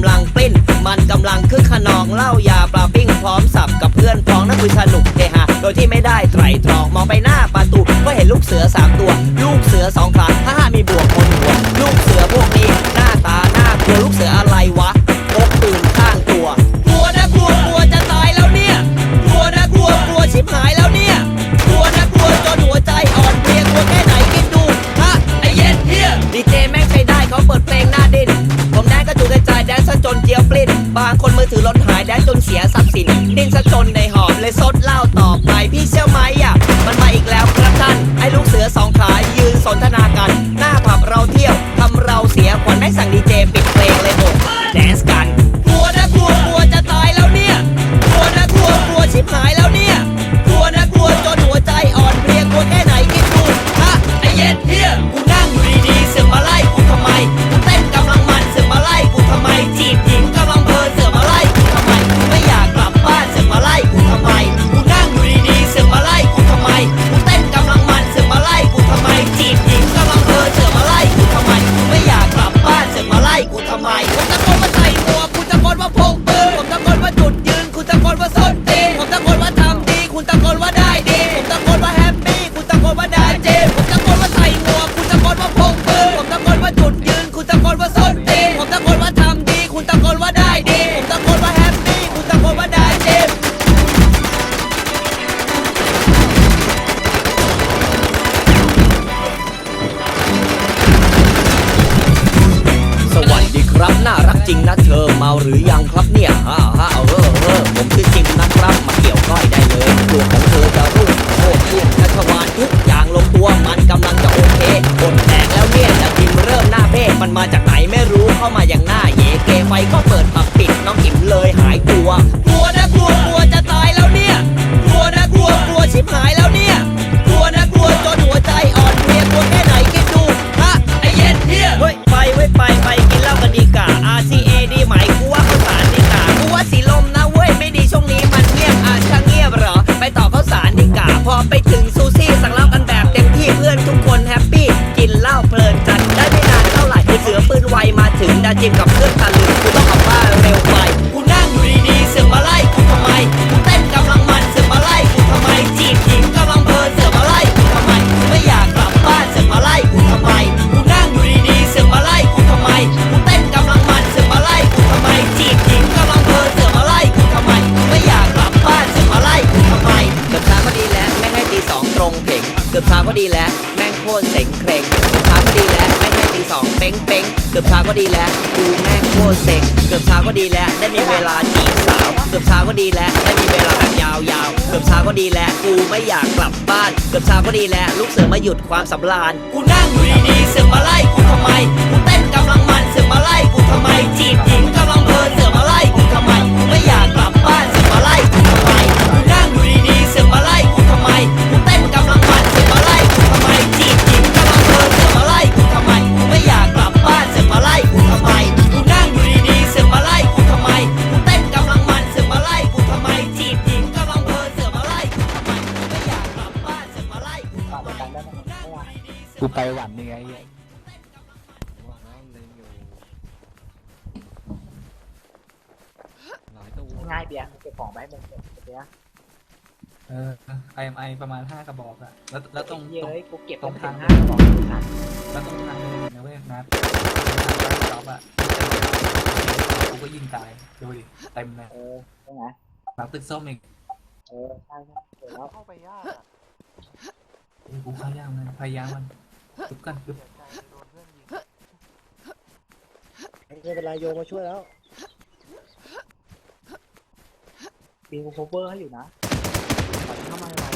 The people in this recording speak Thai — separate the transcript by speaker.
Speaker 1: ำลังปิ้น มันกำลังคึกขนองเหล้ายาปลาปิ้งพร้อมสับกับเพื่อนพ้องนั่นคือสนุกเฮฮาโดยที่ไม่ได้ไตรตรองมองไปหน้าประตูก็เห็นลูกเสือสามตัว ลูกเสือสองขาถ้าห้ามีบวกคนหัวลูกเสือพวก มือถือรถหายแดนจนเสียทรัพย์สิน ดิ้นซะจนในหอบเลยซดเหล้าต่อไปพี่เชื่อไหมอะ มันมาอีกแล้วครับท่านไอ้ลูกเสือสองขายืนสนทนากัน จริงนะเธอเมาหรือยังครับเนี่ยฮ่าฮ่าเออเออผมชื่อจิมนะครับมาเกี่ยวก้อยได้เลยดวงของเธอจะรุ่งโคตรเยี่ยมชัชวานทุกอย่างลงตัวมันกำลังจะโอเคกดแตกแล้วเนี่ยจะจิมเริ่มหน้าเพ่มันมาจากไหนไม่รู้เข้ามาอย่างหน้าเยเกไฟก็เปิดปักปิดน้องจิมเลยหายตัวกลัวนะกลัวกลัวจะตายแล้วเนี่ยกลัวนะกลัวกลัวชิบหายแล้ว เจ้าเพลินกันได้ไม่นานเท่าไหร่ไอเสือปืนไวมาถึงดาจิมกับเพื่อนตะลึงกูต้องเอาบ้านเร็วไปกูนั่งอยู่ดีๆเสือมาไล่กูทำไมกูเต้นกำลังมันเสือมาไล่กูทำไมจีบหญิงกำลังเพลินเสือมาไล่กูทำไมกูไม่อยากกลับบ้านเสือมาไล่กูทำไมกูนั่งอยู่ดีๆเสือมาไล่กูทำไมกูเต้นกำลังมันเสือมาไล่กูทำไมจีบหญิงกำลังเพลินเสือมาไล่กูทำไมไม่อยากกลับบ้านเสือมาไล่กูทำไมเกือบเช้าก็ดีแล้วแม่งให้ตีสองตรงเพ่งเกือบเช้าก็ดีแล้ว โคตรเซ็งเคร่งเกือบเช้าก็ดีแล้วไม่ใช่ตีสองเป้งเป้งเกือบเช้าก็ดีแล้วกูแม่งโคตรเซ็งเกือบเช้าก็ดีแล้วได้มีเวลาจีบสาว เกือบเช้าก็ดีแล้วได้มีเวลาแบบยาวๆ เกือบเช้าก็ดีแล้วกูไม่อยากกลับบ้าน เกือบเช้าก็ดีแล้วลูกเสือมาหยุดความสำราญกูนั่งอยู่ดีๆเสือมาไล่กูทำไมกูเดีๆเสือกกูไป
Speaker 2: หวันนี่ไงเหี้ย
Speaker 3: ง่ายเบียร์เก็บของไปให้มึงเบียร์
Speaker 2: เออไอเอ็มไอประมาณห้ากระบอกอะแล้วแล้วตรง
Speaker 3: เย
Speaker 2: ตรง
Speaker 3: อะกูเก็บ
Speaker 2: ตรง
Speaker 3: ไป
Speaker 2: ทาง
Speaker 3: ถึงห้ากระบอกทุกคัน
Speaker 2: แล้วตรงทางเดินนะเว้ยนัดทางจ็อบอะกูก็ยิงตาย ดูดิ เต็มเลย
Speaker 3: เออใช่ไหม
Speaker 2: หลังตึกส้มอีก
Speaker 3: เออใช่ใช่เสร็จแล้ว
Speaker 4: เข้าไปยากอะ
Speaker 2: เอ้ยกูพยายามมันพยายามมัน ทุบกันทุบ
Speaker 5: ไม่เป็นไรโยมาช่วยแล้ว
Speaker 3: ปีกโคเวอร์ให้อยู่นะขอเข้ามาหน่อย